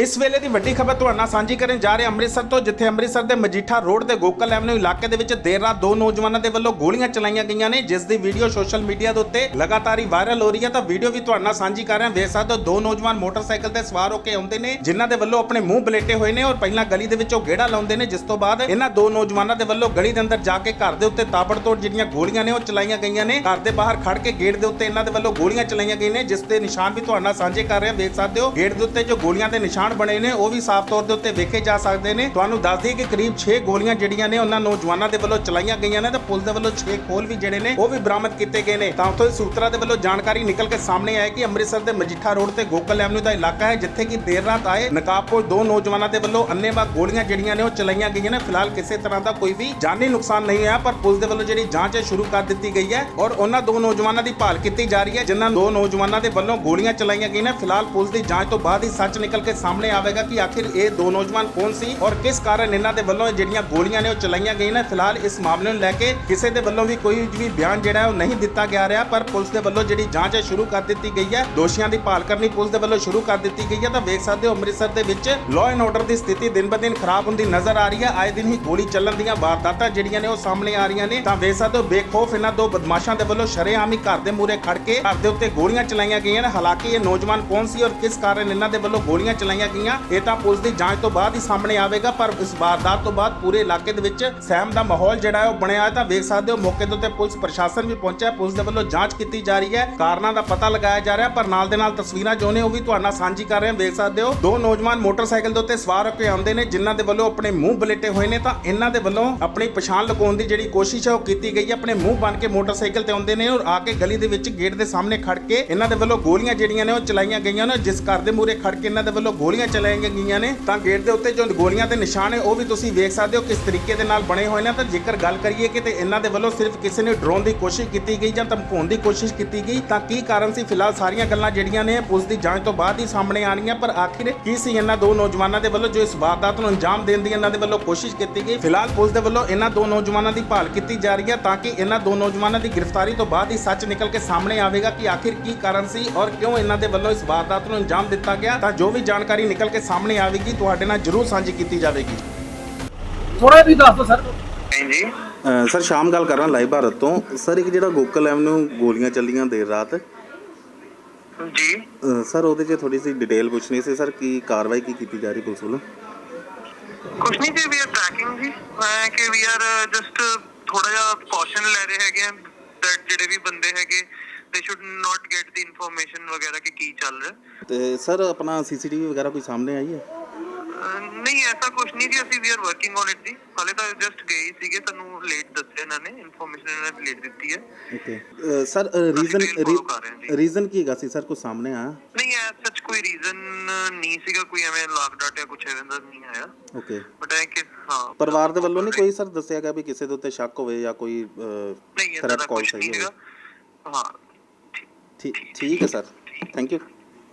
ਇਸ ਵੇਲੇ ਦੀ ਵੱਡੀ ਖਬਰ ਤੁਹਾਡੇ ਨਾਲ ਸਾਂਝੀ ਕਰਨ ਜਾ ਰਹੇ ਅੰਮ੍ਰਿਤਸਰ ਤੋਂ, ਜਿੱਥੇ ਅੰਮ੍ਰਿਤਸਰ ਦੇ ਮਜੀਠਾ ਰੋਡ ਦੇ ਗੋਕਲ ਐਵਨਿਊ ਇਲਾਕੇ ਦੇ ਵਿੱਚ ਦੇਰ ਰਾਤ ਦੋ ਨੌਜਵਾਨਾਂ ਦੇ ਵੱਲੋਂ ਗੋਲੀਆਂ ਚਲਾਈਆਂ ਗਈਆਂ ਨੇ, ਜਿਸ ਦੀ ਵੀਡੀਓ ਸੋਸ਼ਲ ਮੀਡੀਆ ਦੇ ਉੱਤੇ ਲਗਾਤਾਰ ਹੀ ਵਾਇਰਲ ਹੋ ਰਹੀ ਹੈ। ਤਾਂ ਵੀਡੀਓ ਵੀ ਤੁਹਾਡੇ ਨਾਲ ਸਾਂਝੀ ਕਰ ਰਹੇ। ਹਾਂ ਵੇਖ ਸਕਦੇ ਹੋ, ਦੋ ਨੌਜਵਾਨ ਮੋਟਰਸਾਈਕਲ ਤੇ ਸਵਾਰ ਹੋ ਕੇ ਆਉਂਦੇ ਨੇ, ਜਿਨ੍ਹਾਂ ਦੇ ਵੱਲੋਂ ਆਪਣੇ ਮੂੰਹ ਬਲੇਟੇ ਹੋਏ ਨੇ ਔਰ ਪਹਿਲਾਂ ਗਲੀ ਦੇ ਵਿੱਚੋਂ ਗੇੜਾ ਲਾਉਂਦੇ ਨੇ, ਜਿਸ ਤੋਂ ਬਾਅਦ ਇਹਨਾਂ ਦੋ ਨੌਜਵਾਨਾਂ ਦੇ ਵੱਲੋਂ ਗਲੀ ਦੇ ਅੰਦਰ ਜਾ ਕੇ ਘਰ ਦੇ ਉੱਤੇ ਤਾਬੜਤੋੜ ਜਿਹੜੀਆਂ ਗੋਲੀਆਂ ਨੇ, ਉਹ ਚਲਾਈਆਂ ਗਈਆਂ ਨੇ। ਘਰ ਦੇ ਬਾਹਰ ਖੜ ਕੇ ਗੇਟ ਦੇ ਉੱਤੇ ਇਹਨਾਂ ਦੇ ਵੱਲੋਂ ਗੋਲੀਆਂ ਚਲਾਈਆਂ ਗਈਆਂ ਨੇ, ਜਿਸ ਦੇ ਨਿਸ਼ਾਨ ਵੀ ਤੁਹਾਡੇ ਨਾਲ ਸਾਂਝੇ ਕਰ ਰਹੇ। ਹਾਂ ਵੇਖ ਸਕਦੇ ਹੋ, ਗੇਟ ਦੇ ਉੱਤੇ ਜੋ ਗੋਲੀਆਂ ਦੇ ਨਿਸ਼ਾਨ ਬਣੇ ਨੇ, ਉਹ ਵੀ ਸਾਫ਼ ਤੌਰ ਦੇ ਉੱਤੇ ਵੇਖੇ ਜਾ ਸਕਦੇ ਨੇ। ਤੁਹਾਨੂੰ ਦੱਸ ਦਈਏ ਕਿ ਕਰੀਬ 6 ਗੋਲੀਆਂ ਜਿਹੜੀਆਂ ਨੇ, ਉਹਨਾਂ ਨੌਜਵਾਨਾਂ ਦੇ ਵੱਲੋਂ ਚਲਾਈਆਂ ਗਈਆਂ ਨੇ ਤੇ ਪੁਲਿਸ ਦੇ ਵੱਲੋਂ 6 ਖੋਲ ਵੀ ਜਿਹੜੇ ਨੇ, ਉਹ ਵੀ ਬਰਾਮਦ ਕੀਤੇ ਗਏ ਨੇ। ਤਾਂ ਉੱਥੋਂ ਸੂਤਰਾਂ ਦੇ ਵੱਲੋਂ ਜਾਣਕਾਰੀ ਨਿਕਲ ਕੇ ਸਾਹਮਣੇ ਆਇਆ ਕਿ ਅੰਮ੍ਰਿਤਸਰ ਦੇ ਮਜੀਠਾ ਰੋਡ ਤੇ ਗੋਕਲ ਐਵਨਿਊ ਦਾ ਇਲਾਕਾ ਹੈ, ਜਿੱਥੇ ਕਿ ਦੇਰ ਰਾਤ ਆਏ ਨਕਾਬਪੋਸ਼ ਦੋ ਨੌਜਵਾਨਾਂ ਦੇ ਵੱਲੋਂ ਅੰਨੇਵਾਹ ਗੋਲੀਆਂ ਜਿਹੜੀਆਂ ਨੇ, ਉਹ ਚਲਾਈਆਂ ਗਈਆਂ ਨੇ। ਫਿਲਹਾਲ ਕਿਸੇ ਤਰ੍ਹਾਂ ਦਾ ਕੋਈ ਵੀ ਜਾਨੀ ਨੁਕਸਾਨ ਨਹੀਂ ਹੋਇਆ, ਪਰ ਪੁਲਿਸ ਦੇ ਵੱਲੋਂ ਜਿਹੜੀ ਜਾਂਚ ਹੈ, ਸ਼ੁਰੂ ਕਰ ਦਿੱਤੀ ਗਈ ਹੈ ਔਰ ਉਹਨਾਂ ਦੋ ਨੌਜਵਾਨਾਂ ਦੀ ਭਾਲ ਕੀਤੀ ਜਾ ਰਹੀ ਹੈ, ਜਿਨ੍ਹਾਂ ਦੋ ਨੌਜਵਾਨਾਂ ਦੇ ਵੱਲੋਂ ਗੋਲੀਆਂ ਚਲਾਈਆਂ ਗਈਆਂ ਨੇ। ਫਿਲਹਾਲ ਪੁਲਿਸ ਦੀ ਜਾਂਚ ਤੋਂ ਬਾਅਦ ਹੀ ਸੱਚ ਨਿਕਲ ਕੇ ਸਾਹਮਣੇ ਆਵੇਗਾ ਕਿ ਆਖਿਰ ਇਹ ਦੋ ਨੌਜਵਾਨ ਕੌਣ ਸੀ ਔਰ ਕਿਸ ਕਾਰਨ ਇਹਨਾਂ ਦੇ ਵੱਲੋਂ ਜਿਹੜੀਆਂ ਗੋਲੀਆਂ ਨੇ ਉਹ ਚਲਾਈਆਂ ਗਈਆਂ ਨੇ। ਫਿਲਹਾਲ ਇਸ ਮਾਮਲੇ ਨੂੰ ਲੈ ਕੇ ਕਿਸੇ ਦੇ ਵੱਲੋਂ ਵੀ ਕੋਈ ਵੀ ਬਿਆਨ ਜਿਹੜਾ ਉਹ ਨਹੀਂ ਦਿੱਤਾ ਗਿਆ ਰਿਹਾ, ਪਰ ਪੁਲਿਸ ਦੇ ਵੱਲੋਂ ਜਿਹੜੀ ਜਾਂਚ ਹੈ ਸ਼ੁਰੂ ਕਰ ਦਿੱਤੀ ਗਈ ਹੈ। ਦੋਸ਼ੀਆਂ ਦੀ ਭਾਲ ਕਰਨੀ ਪੁਲਿਸ ਦੇ ਵੱਲੋਂ ਸ਼ੁਰੂ ਕਰ ਦਿੱਤੀ ਗਈ ਹੈ। ਤਾਂ ਵੇਖ ਸਕਦੇ ਹੋ ਅੰਮ੍ਰਿਤਸਰ ਦੇ ਵਿੱਚ ਲਾਅ ਐਂਡ ਆਰਡਰ ਦੀ ਸਥਿਤੀ ਦਿਨ ਬ ਦਿਨ ਖਰਾਬ ਹੁੰਦੀ ਨਜ਼ਰ ਆ ਰਹੀ ਹੈ। ਆਏ ਦਿਨ ਹੀ ਗੋਲੀ ਚੱਲਣ ਦੀਆਂ ਵਾਰਦਾਤਾਂ ਜਿਹੜੀਆਂ ਨੇ ਉਹ ਸਾਹਮਣੇ ਆ ਰਹੀਆਂ ਨੇ। ਤਾਂ ਵੇਖ ਸਕਦੇ ਹੋ ਬੇਖੌਫ ਇਹਨਾਂ ਦੋ ਬਦਮਾਸ਼ਾਂ ਦੇ ਵੱਲੋਂ ਸ਼ਰੇਆਮ ਹੀ ਘਰ ਦੇ ਮੂਹਰੇ ਖੜ ਕੇ ਘਰ ਦੇ ਉੱਤੇ ਗੋਲੀਆਂ ਚਲਾਈਆਂ ਗਈਆਂ ਨੇ। ਹਾਲਾਂਕਿ ਇਹ ਨੌਜਵਾਨ ਕੌਣ ਸੀ ਔਰ ਕਿਸ ਕਾਰਨ ਇਹਨਾਂ ਦੇ ਵੱਲੋਂ ਗੋਲੀਆਂ ਚਲਾਈਆਂ ਗਈਆਂ ਇਹ ਤਾਂ ਪੁਲਿਸ ਦੀ ਜਾਂਚ ਤੋਂ ਬਾਅਦ ਹੀ ਸਾਹਮਣੇ ਆਵੇਗਾ, ਪਰ ਇਸ ਵਾਰਦਾਤ ਤੋਂ ਬਾਅਦ ਪੂਰੇ ਇਲਾਕੇ ਦੇ ਵਿੱਚ ਸਹਿਮ ਦਾ ਮਾਹੌਲ ਜਿਹੜਾ ਹੈ ਉਹ ਬਣਿਆ ਹੈ। ਤਾਂ ਵੇਖ ਸਕਦੇ ਹੋ, ਮੌਕੇ ਦੇ ਉੱਤੇ ਪੁਲਿਸ ਪ੍ਰਸ਼ਾਸਨ ਵੀ ਪਹੁੰਚਿਆ ਪੁਲਿਸ ਦੇ ਵੱਲੋਂ ਜਾਂਚ ਕੀਤੀ ਜਾ ਰਹੀ ਹੈ, ਕਾਰਨਾਂ ਦਾ ਪਤਾ ਲਗਾਇਆ ਜਾ ਰਿਹਾ ਪਰ ਨਾਲ ਦੇ ਨਾਲ ਤਸਵੀਰਾਂ ਜੋ ਨੇ ਉਹ ਵੀ ਤੁਹਾਡੇ ਨਾਲ ਸਾਂਝੀ ਕਰ ਰਹੇ ਹਾਂ। ਵੇਖ ਸਕਦੇ ਹੋ, ਦੋ ਨੌਜਵਾਨ ਮੋਟਰਸਾਈਕਲ ਦੇ ਉੱਤੇ ਸਵਾਰ ਹੋ ਕੇ ਆਉਂਦੇ ਨੇ, ਜਿਨ੍ਹਾਂ ਦੇ ਵੱਲੋਂ ਆਪਣੇ ਮੂੰਹ ਬਲੇਟੇ ਹੋਏ ਨੇ। ਤਾਂ ਇਹਨਾਂ ਦੇ ਵੱਲੋਂ ਆਪਣੀ ਪਛਾਣ ਲਗਾਉਣ ਦੀ ਜਿਹੜੀ ਕੋਸ਼ਿਸ਼ ਹੈ ਉਹ ਕੀਤੀ ਗਈ ਹੈ। ਆਪਣੇ ਮੂੰਹ ਬਣ ਕੇ ਮੋਟਰਸਾਈਕਲ ਤੇ ਆਉਂਦੇ ਨੇ ਔਰ ਆ ਕੇ ਗਲੀ ਦੇ ਵਿੱਚ ਗੇਟ ਦੇ ਸਾਹਮਣੇ ਖੜ ਕੇ ਇਹਨਾਂ ਦੇ ਵੱਲੋਂ ਗੋਲੀਆਂ ਜਿਹੜੀਆਂ ਨੇ ਉਹ ਚਲਾਈਆਂ ਗਈਆਂ ਨੇ ਜਿਸ ਘਰ ਦੇ ਮੂਹਰੇ ਖੜ ਕੇ ਇਹਨਾਂ ਦੇ ਵੱਲੋਂ ਗੋਲੀਆਂ ਚਲਾਈਆਂ ਗਈਆਂ ਨੇ, ਤਾਂ ਗੇਟ ਦੇ ਉੱਤੇ ਜੋ ਗੋਲੀਆਂ ਦੇ ਨਿਸ਼ਾਨ ਨੇ, ਉਹ ਵੀ ਤੁਸੀਂ ਵੇਖ ਸਕਦੇ ਹੋ ਕਿਸ ਤਰੀਕੇ ਦੇ ਨਾਲ ਬਣੇ ਹੋਏ ਨੇ। ਤਾਂ ਜੇਕਰ ਗੱਲ ਕਰੀਏ ਕਿ ਤੇ ਇਹਨਾਂ ਦੇ ਵੱਲੋਂ ਸਿਰਫ ਕਿਸੇ ਨੇ ਡਰੋਨ ਦੀ ਕੋਸ਼ਿਸ਼ ਕੀਤੀ ਗਈ ਜਾਂ ਧਮਕਾਉਣ ਦੀ ਕੋਸ਼ਿਸ਼ ਕੀਤੀ ਗਈ, ਤਾਂ ਕੀ ਕਾਰਨ ਸੀ? ਫਿਲਹਾਲ ਸਾਰੀਆਂ ਗੱਲਾਂ ਜਿਹੜੀਆਂ ਨੇ, ਪੁਲਿਸ ਦੀ ਜਾਂਚ ਤੋਂ ਬਾਅਦ ਹੀ ਸਾਹਮਣੇ ਆਣਗੀਆਂ ਪਰ ਆਖਿਰ ਕੀ ਸੀ? ਇਹਨਾਂ ਦੋ ਨੌਜਵਾਨਾਂ ਦੇ ਵੱਲੋਂ ਜੋ ਇਸ ਵਾਰਦਾਤ ਨੂੰ ਅੰਜਾਮ ਦੇਣ ਦੀ ਇਹਨਾਂ ਦੇ ਵੱਲੋਂ ਕੋਸ਼ਿਸ਼ ਕੀਤੀ ਗਈ, ਫਿਲਹਾਲ ਪੁਲਿਸ ਦੇ ਵੱਲੋਂ ਇਹਨਾਂ ਦੋ ਨੌਜਵਾਨਾਂ ਦੀ ਭਾਲ ਕੀਤੀ ਜਾ ਰਹੀ ਹੈ, ਤਾਂ ਕਿ ਇਹਨਾਂ ਦੋ ਨੌਜਵਾਨਾਂ ਦੀ ਗ੍ਰਿਫਤਾਰੀ ਤੋਂ ਬਾਅਦ ਹੀ ਸੱਚ ਨਿਕਲ ਕੇ ਸਾਹਮਣੇ ਆਵੇਗਾ ਕਿ ਆਖਿਰ ਕੀ ਕਾਰਨ ਸੀ ਔਰ ਕਿਉਂ ਇਹਨਾਂ ਦੇ ਵੱਲੋਂ ਇਸ ਵਾਰਦਾਤ ਨੂੰ ਅੰਜਾਮ ਦਿੱਤਾ ਗਿਆ। ਤਾਂ ਜੋ ਵੀ ਜਾਣਕਾਰੀ ਨਿਕਲ ਕੇ ਸਾਹਮਣੇ ਆਵੇਗੀ ਤੁਹਾਡੇ ਨਾਲ ਜ਼ਰੂਰ ਸਾਂਝੀ ਕੀਤੀ ਜਾਵੇਗੀ। ਥੋੜਾ ਵੀ ਦੱਸ ਦਿਓ ਸਰ। ਅ, ਸਰ ਸ਼ਾਮ ਗੱਲ ਕਰ ਰਹਾ ਲਾਈਵ ਭਾਰਤ ਤੋਂ। ਸਰ ਇੱਕ ਜਿਹੜਾ ਗੋਕਲ ਐਵਨਿਊ ਗੋਲੀਆਂ ਚੱਲੀਆਂ ਦੇਰ ਰਾਤ। ਜੀ। ਸਰ ਉਹਦੇ 'ਚ ਥੋੜੀ ਸੀ ਡਿਟੇਲ ਪੁੱਛਣੀ ਸੀ। ਸਰ ਕੀ ਕਾਰਵਾਈ ਕੀ ਕੀਤੀ ਜਾ ਰਹੀ ਪੁਲਿਸ ਵੱਲੋਂ? ਕੁਛ ਨਹੀਂ ਜੀ ਵੀ ਆਰ ਟਰੈਕਿੰਗ ਜੀ। ਮੈਂ ਕਿ ਵੀ ਆਰ ਜਸਟ ਥੋੜਾ ਜਿਹਾ ਕੌਸ਼ਨ ਲੈ ਰਹੇ ਹੈਗੇ ਆ ਜਿਹੜੇ ਵੀ ਬੰਦੇ ਹੈਗੇ ਨਾਟ ਗੈਟ ਦੀ ਇਨਫੋਰਮੇਸ਼ਨ ਵਗੈਰਾ ਕਿ ਕੀ ਚੱਲ ਰਿਹਾ? ਤੇ ਸਰ ਆਪਣਾ ਸੀਸੀਟੀਵੀ ਵਗੈਰਾ ਕੋਈ ਸਾਹਮਣੇ ਆਈ ਹੈ? ਅਹ ਨਹੀਂ ਐਸਾ ਕੁਛ ਨਹੀਂ ਜੀ ਅਸੀਂ we are working on it ਜੀ। ਹਾਲੇ ਤਾਂ ਜਸਟ ਗਏ ਹੀ ਸੀਗੇ ਸਾਨੂੰ ਲੇਟ ਦੱਸਿਆ ਇਹਨਾਂ ਨੇ ਇਨਫੋਰਮੇਸ਼ਨ ਇਹਨਾਂ ਨੇ ਲੇਟ ਦਿੱਤੀ ਹੈ। Okay sir reason detail follow ਕਰ ਰਹੇ ਹਾਂ ਜੀ। ਰੀਜ਼ਨ ਕੀ ਹੈਗਾ ਸੀ ਸਰ ਕੋਈ ਸਾਹਮਣੇ ਆਇਆ? ਨਹੀਂ ਐ ਸੱਚ ਕੋਈ ਰੀਜ਼ਨ ਨਹੀਂ ਸੀਗਾ ਕੋਈ ਐਵੇਂ ਲਾਕ ਡਾਟ ਜਾਂ ਕੁਛ ਐਵੇਂ ਦਾ ਨਹੀਂ ਆਇਆ। ਓਕੇ ਬਟ ਐ ਕਿ ਹਾਂ। ਪਰਿਵਾਰ ਦੇ ਵੱਲੋਂ ਨਹੀਂ ਕੋਈ ਸਰ ਦੱਸਿਆ ਗਿਆ ਵੀ ਕਿਸੇ ਦੇ ਉੱਤੇ ਸ਼ੱਕ ਹੋਵੇ ਜਾਂ ਕੋਈ ਨਹੀਂ ਇਦਾਂ ਥ੍ਰੈਟ ਦਾ ਕਾਲ ਕੁਛ ਸਹੀ ਨਹੀਂ ਹੋਵੇ? ਹੈਗਾ। ਹਾਂ। ਠੀਕ ਠੀਕ ਹੈ ਸਰ। Thank you